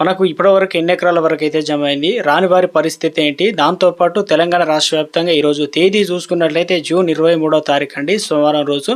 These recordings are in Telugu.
మనకు ఇప్పటివరకు ఎన్ని ఎకరాల వరకు అయితే జమ అయింది రాని వారి పరిస్థితి ఏంటి? దాంతోపాటు తెలంగాణ రాష్ట్ర వ్యాప్తంగా ఈరోజు తేదీ చూసుకున్నట్లయితే జూన్ ఇరవై మూడో తారీఖు అండి సోమవారం రోజు.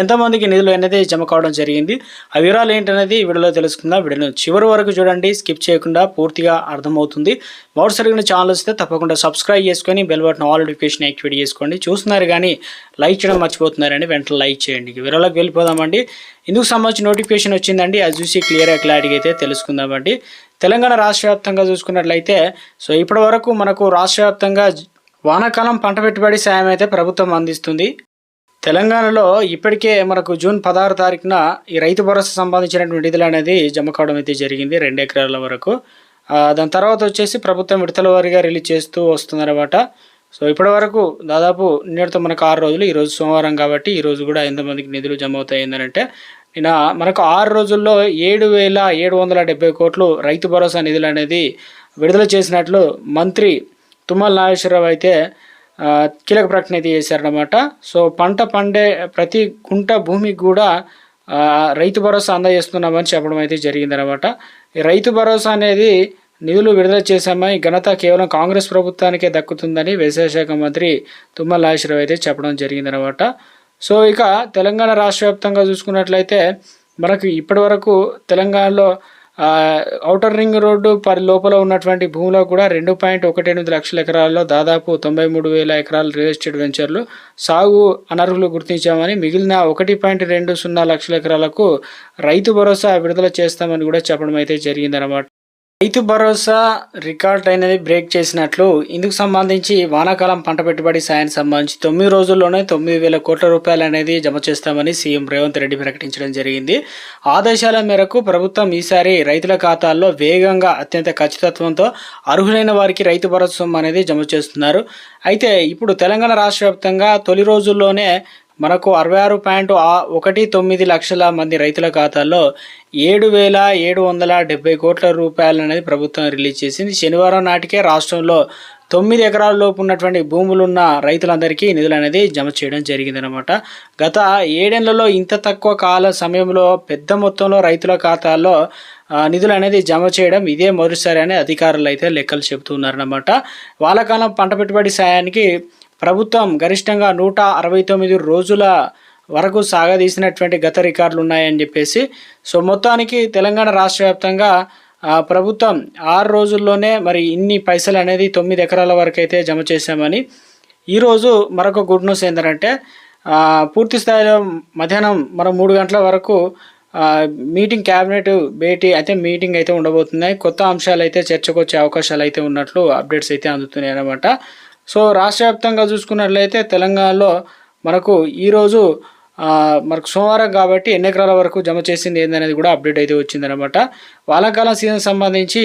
ఎంతమందికి నిధులు అనేది జమ కావడం జరిగింది? ఆ వివరాలు ఏంటనేది వీడియోలో తెలుసుకుందాం. వీడియోను చివరి వరకు చూడండి స్కిప్ చేయకుండా పూర్తిగా అర్థమవుతుంది. మొదటిసారిగా ఛానల్ వస్తే తప్పకుండా సబ్స్క్రైబ్ చేసుకొని bell button all notification activate చేసుకోండి. చూస్తున్నారు కానీ లైక్ చేయడం మర్చిపోతున్నారండి వెంటనే లైక్ చేయండి. ఇక వివరాలకు వెళ్ళిపోదామండి. ఇందుకు సంబంధించి నోటిఫికేషన్ వచ్చిందండి. అది చూసి క్లియర్గా క్లారిటీగా అయితే తెలుసుకుందామండి తెలంగాణ రాష్ట్ర వ్యాప్తంగా చూసుకున్నట్లయితే సో ఇప్పటి వరకు మనకు రాష్ట్ర వ్యాప్తంగా వానాకాలం పంట పెట్టుబడి సాయం అయితే ప్రభుత్వం అందిస్తుంది. తెలంగాణలో ఇప్పటికే మనకు జూన్ పదహారు తారీఖున ఈ రైతు భరోసా సంబంధించినటువంటి నిధులు అనేది జమ కావడం అయితే జరిగింది రెండు ఎకరాల వరకు. దాని తర్వాత వచ్చేసి ప్రభుత్వం విడతల వారిగా రిలీజ్ చేస్తూ వస్తుందన్నమాట. సో ఇప్పటి వరకు దాదాపు నిన్నటితో మనకు ఆరు రోజులు ఈరోజు సోమవారం కాబట్టి ఈరోజు కూడా ఎంతమందికి నిధులు జమ అవుతాయి ఏంటంటే నిన్న మనకు ఆరు రోజుల్లో ఏడు వేల ఏడు వందల డెబ్బై కోట్లు రైతు భరోసా నిధులు అనేది విడుదల చేసినట్లు మంత్రి తుమ్మల నాగేశ్వరరావు అయితే కీలక ప్రకటన అయితే చేశారనమాట సో పంట పండే ప్రతి గుంట భూమికి కూడా రైతు భరోసా అందజేస్తున్నామని చెప్పడం అయితే జరిగిందనమాట ఈ రైతు భరోసా అనేది నిధులు విడుదల చేశామని ఘనత కేవలం కాంగ్రెస్ ప్రభుత్వానికే దక్కుతుందని వ్యవసాయ శాఖ మంత్రి తుమ్మల నాగేశ్వరరావు అయితే చెప్పడం జరిగిందనమాట సో ఇక తెలంగాణ రాష్ట్ర వ్యాప్తంగా చూసుకున్నట్లయితే మనకు ఇప్పటి వరకు తెలంగాణలో ఔటర్ రింగ్ రోడ్డు పరి లోపల ఉన్నటువంటి భూమిలో కూడా రెండు పాయింట్ ఒకటి ఎనిమిది లక్షల ఎకరాల్లో దాదాపు తొంభై మూడు వేల ఎకరాల రియల్ ఎస్టేట్ వెంచర్లు సాగు అనర్హులు గుర్తించామని మిగిలిన ఒకటి పాయింట్ రెండు సున్నా లక్షల ఎకరాలకు రైతు భరోసా విడుదల చేస్తామని కూడా చెప్పడం అయితే జరిగిందన్నమాట. రైతు భరోసా రికార్డ్ అనేది బ్రేక్ చేసినట్లు. ఇందుకు సంబంధించి వానాకాలం పంట పెట్టుబడి సాయానికి సంబంధించి తొమ్మిది రోజుల్లోనే తొమ్మిది వేల కోట్ల రూపాయలు అనేది జమ చేస్తామని సీఎం రేవంత్ రెడ్డి ప్రకటించడం జరిగింది. ఆదేశాల మేరకు ప్రభుత్వం ఈసారి రైతుల ఖాతాల్లో వేగంగా అత్యంత ఖచ్చితత్వంతో అర్హులైన వారికి రైతు భరోసా అనేది జమ చేస్తున్నారు. అయితే ఇప్పుడు తెలంగాణ రాష్ట్ర వ్యాప్తంగా తొలి రోజుల్లోనే మనకు అరవై ఆరు పాయింట్ ఒకటి తొమ్మిది లక్షల మంది రైతుల ఖాతాల్లో ఏడు వేల ఏడు వందల డెబ్బై కోట్ల రూపాయలు అనేది ప్రభుత్వం రిలీజ్ చేసింది. శనివారం నాటికే రాష్ట్రంలో తొమ్మిది ఎకరాల లోపు ఉన్నటువంటి భూములున్న రైతులందరికీ నిధులు అనేది జమ చేయడం జరిగిందనమాట గత ఏడేళ్ళలో ఇంత తక్కువ కాల సమయంలో పెద్ద మొత్తంలో రైతుల ఖాతాల్లో నిధులు అనేది జమ చేయడం ఇదే మొదటిసారి అని అధికారులు అయితే లెక్కలు చెబుతున్నారన్నమాట. కాలం పంట పెట్టుబడి సాయానికి ప్రభుత్వం గరిష్టంగా నూట అరవై తొమ్మిది రోజుల వరకు సాగదీసినటువంటి గత రికార్డులు ఉన్నాయని చెప్పేసి సో మొత్తానికి తెలంగాణ రాష్ట్ర వ్యాప్తంగా ప్రభుత్వం ఆరు రోజుల్లోనే మరి ఇన్ని పైసలు అనేది తొమ్మిది ఎకరాల వరకు అయితే జమ చేశామని ఈరోజు మరొక గుడ్ న్యూస్ ఏంటంటే పూర్తి స్థాయిలో మధ్యాహ్నం మనం మూడు గంటల వరకు మీటింగ్ క్యాబినెట్ భేటీ అయితే మీటింగ్ అయితే ఉండబోతున్నాయి. కొత్త అంశాలు అయితే చర్చకు వచ్చే అవకాశాలు అయితే ఉన్నట్లు అప్డేట్స్ అయితే అందుతున్నాయి అన్నమాట సో రాష్ట్ర వ్యాప్తంగా చూసుకున్నట్లయితే తెలంగాణలో మనకు ఈరోజు మనకు సోమవారం కాబట్టి ఎన్ని ఎకరాల వరకు జమ చేసింది ఏందనేది కూడా అప్డేట్ అయితే వచ్చిందనమాట వానాకాలం సీజన్ సంబంధించి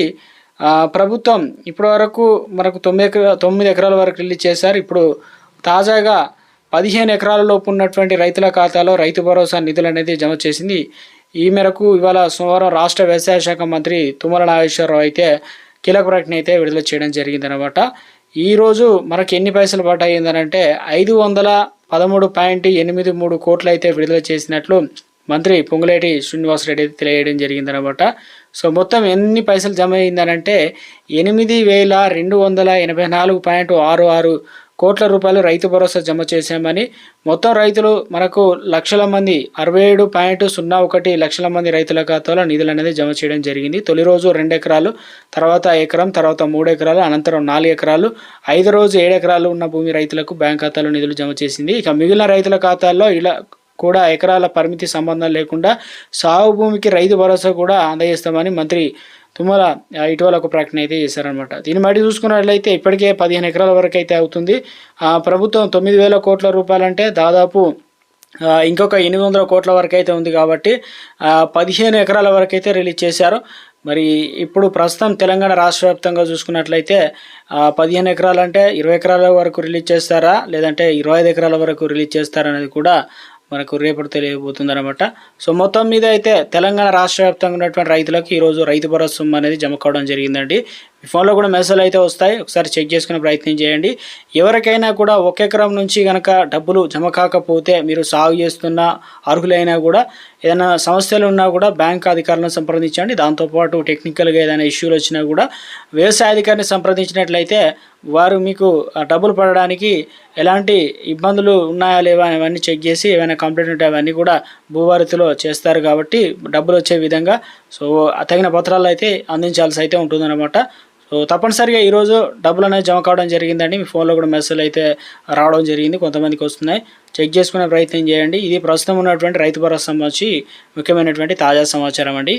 ప్రభుత్వం ఇప్పటి వరకు మనకు తొమ్మిది ఎకరా తొమ్మిది ఎకరాల వరకు రిలీజ్ చేశారు. ఇప్పుడు తాజాగా పదిహేను ఎకరాల లోపు ఉన్నటువంటి రైతుల ఖాతాలో రైతు భరోసా నిధులు అనేది జమ చేసింది. ఈ మేరకు ఇవాళ సోమవారం రాష్ట్ర వ్యవసాయ శాఖ మంత్రి తుమ్మల నాగేశ్వరరావు అయితే కీలక ప్రకటన అయితే విడుదల చేయడం జరిగిందనమాట ఈరోజు మనకి ఎన్ని పైసలు పడ్డాయి అంటే ఐదు వందల పదమూడు పాయింట్ ఎనిమిది మూడు కోట్లు అయితే విడుదల చేసినట్లు మంత్రి పొంగులేటి శ్రీనివాసరెడ్డి తెలియజేయడం జరిగిందనమాట. సో మొత్తం ఎన్ని పైసలు జమ అయిందనంటే ఎనిమిది వేల రెండు వందల ఎనభై నాలుగు పాయింట్ ఆరు ఆరు కోట్ల రూపాయలు రైతు భరోసా జమ చేశామని. మొత్తం రైతులు మనకు లక్షల మంది అరవై ఏడు పాయింట్ సున్నా ఒకటి లక్షల మంది రైతుల ఖాతాలో నిధులు అనేది జమ చేయడం జరిగింది. తొలి రోజు రెండు ఎకరాలు తర్వాత ఎకరం తర్వాత మూడు ఎకరాలు అనంతరం నాలుగు ఎకరాలు ఐదు రోజు ఏడు ఎకరాలు ఉన్న భూమి రైతులకు బ్యాంక్ ఖాతాలో నిధులు జమ చేసింది. ఇక మిగిలిన రైతుల ఖాతాల్లో ఇలా కూడా ఎకరాల పరిమితి సంబంధం లేకుండా సాగు భూమికి రైతు భరోసా కూడా అందజేస్తామని మంత్రి తుమ్మల ఇటీవల ఒక ప్రకటన అయితే చేశారనమాట దీన్ని బట్టి చూసుకున్నట్లయితే ఇప్పటికే పదిహేను ఎకరాల వరకు అయితే అవుతుంది. ప్రభుత్వం తొమ్మిది వేల కోట్ల రూపాయలంటే దాదాపు ఇంకొక ఎనిమిది వందల కోట్ల వరకు అయితే ఉంది కాబట్టి పదిహేను ఎకరాల వరకు అయితే రిలీజ్ చేశారు. మరి ఇప్పుడు ప్రస్తుతం తెలంగాణ రాష్ట్ర వ్యాప్తంగా చూసుకున్నట్లయితే పదిహేను ఎకరాలు అంటే ఇరవై ఎకరాల వరకు రిలీజ్ చేస్తారా? లేదంటే ఇరవై ఐదు ఎకరాల వరకు రిలీజ్ చేస్తారా అనేది కూడా మనకు రేపటి తెలియబోతుంది అనమాట సో మొత్తం మీద అయితే తెలంగాణ రాష్ట్ర వ్యాప్తంగా ఉన్నటువంటి రైతులకు ఈరోజు రైతు భరోసా అనేది జమ కావడం జరిగిందండి. ఫోన్లో కూడా మెసేజ్ అయితే వస్తాయి. ఒకసారి చెక్ చేసుకునే ప్రయత్నం చేయండి. ఎవరికైనా కూడా ఒక ఎకరం నుంచి కనుక డబ్బులు జమ కాకపోతే మీరు సాగు చేస్తున్న అర్హులైనా కూడా ఏదైనా సమస్యలు ఉన్నా కూడా బ్యాంక్ అధికారులను సంప్రదించండి. దాంతోపాటు టెక్నికల్గా ఏదైనా ఇష్యూలు వచ్చినా కూడా వ్యవసాయ అధికారిని సంప్రదించినట్లయితే వారు మీకు డబ్బులు పడడానికి ఎలాంటి ఇబ్బందులు ఉన్నాయా లేవా అవన్నీ చెక్ చేసి ఏమైనా కంప్లైంట్ ఉంటే అవన్నీ కూడా భూవారితిలో చేస్తారు కాబట్టి డబ్బులు వచ్చే విధంగా. సో తగిన పత్రాలు అయితే అందించాల్సి అయితే ఉంటుందన్నమాట. సో తప్పనిసరిగా ఈరోజు డబ్బులు అనేది జమ కావడం జరిగిందండి. మీ ఫోన్లో కూడా మెసేజ్ అయితే రావడం జరిగింది. కొంతమందికి వస్తున్నాయి. చెక్ చేసుకునే ప్రయత్నం చేయండి. ఇది ప్రస్తుతం ఉన్నటువంటి రైతు భరోసా సంబంధించి ముఖ్యమైనటువంటి తాజా సమాచారం అండి.